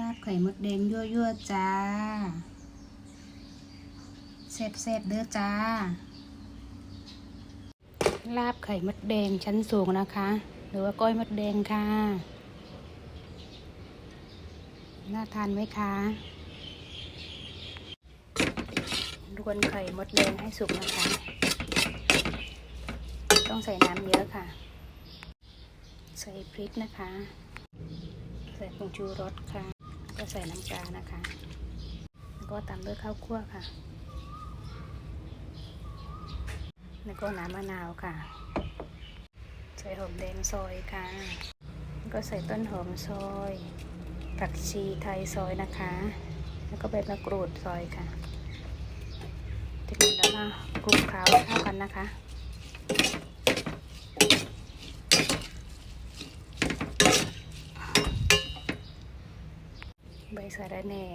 ลาบไข่มดแดงยั่วๆจ้าแซ่บๆเด้อจ้า ลาบไข่มดแดงชั้นสูงนะคะ หรือว่าก้อยมดแดงค่ะ น่าทานไหมคะรวนไข่มดแดงให้สุกนะคะ ต้องใส่น้ำเยอะค่ะ ใส่พริกนะคะ ใส่ผงชูรสค่ะ ก็ใส่น้ำปลานะคะ แล้วก็ตามด้วยข้าวคั่วค่ะ แล้วก็น้ำมะนาวค่ะ ใส่หอมแดงซอยค่ะแล้วก็ใส่ต้นหอมซอยผักชีไทยซอยนะคะ แล้วก็ใบมะกรูดซอยค่ะจากนั้นแล้วมาคลุกเคล้าเข้ากันนะคะ ใบสะระแหน่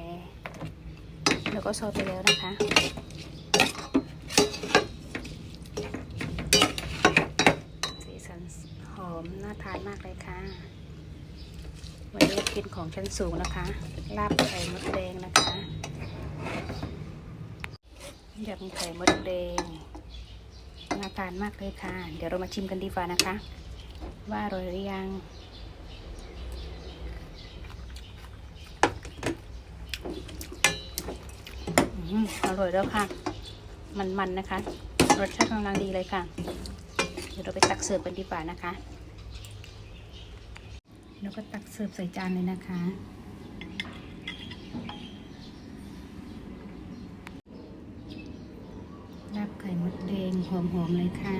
แล้วก็ซอยไปแล้วนะคะสีสันหอมน่าทานมากเลยค่ะ วันนี้กินของชั้นสูงนะคะ ลาบไข่มดแดงนะคะยำไข่มดแดงน่าทานมากเลยค่ะ เดี๋ยวเรามาชิมกันดีกว่านะคะ ว่าอร่อยหรือยัง อร่อยแล้วค่ะ มันๆนะคะ รสชาติกำลังดีเลยค่ะ เดี๋ยวเราไปตักเสิร์ฟกันดีกว่านะคะ แล้วก็ตักเสิร์ฟใส่จานเลยนะคะลาบไข่มดแดงหอมๆเลยค่ะ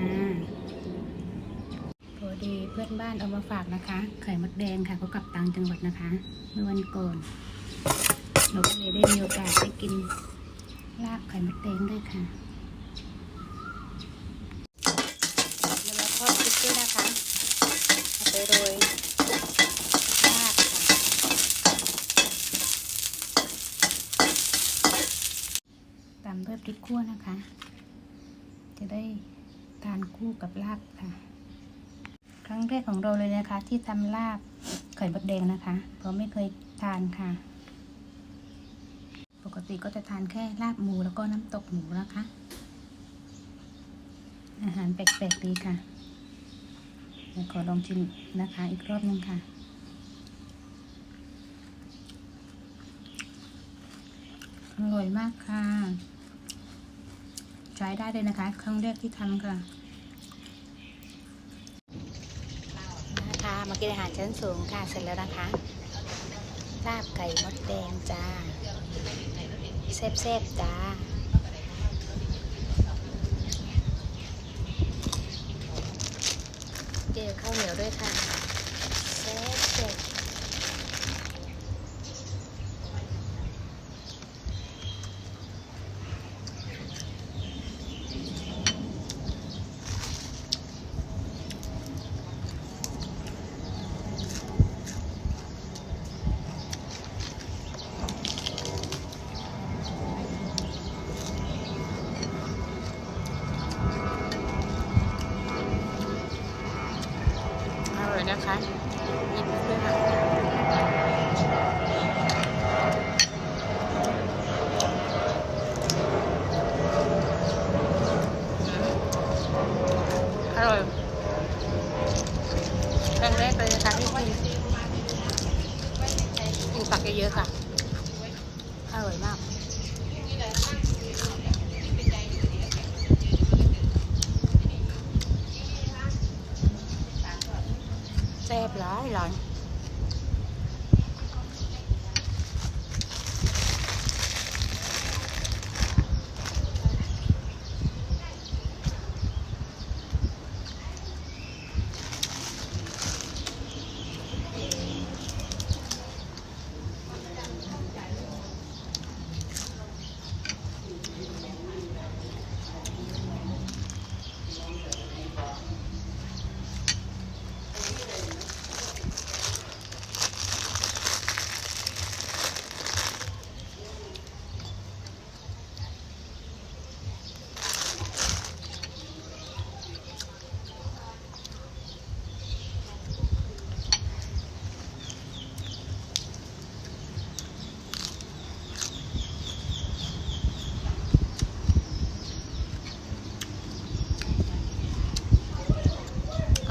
พอดีเพื่อนบ้านเอามาฝากนะคะ ไข่มดแดงค่ะเขากลับต่างจังหวัดนะคะ เมื่อวันก่อนเราก็เลยได้มีโอกาสได้กิน ลาบไข่มดแดงด้วยค่ะแล้วเราทอดพริกด้วยนะคะเอาไปโรยลาบตามด้วยพริกขั่วนะคะ จะได้ทานคู่กับลาบค่ะ ครั้งแรกของเราเลยนะคะ ที่ทำลาบไข่มดแดงนะคะ เพราะไม่เคยทานค่ะ ติก็จะทานแค่ลาบหมูแล้วก็น้ำตกหมูนะคะ อาหารแปลกๆดีค่ะเดี๋ยวขอลองชิมนะคะอีกรอบนึงค่ะ อร่อยมากค่ะ ใช้ได้เลยนะคะ ครั้งแรกที่ทำค่ะนะคะมากินอาหารชั้นสูงค่ะ เสร็จแล้วนะคะลาบไก่มดแดงจ้า แซ่บๆจ้าเจอข้าวเหนียวด้วยค่ะ อร่อยครั้งแรกเลยนะคะที่กินกินผักเยอะๆค่ะ อร่อยมาก แซ่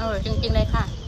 อร่อยจริงๆเลยค่ะ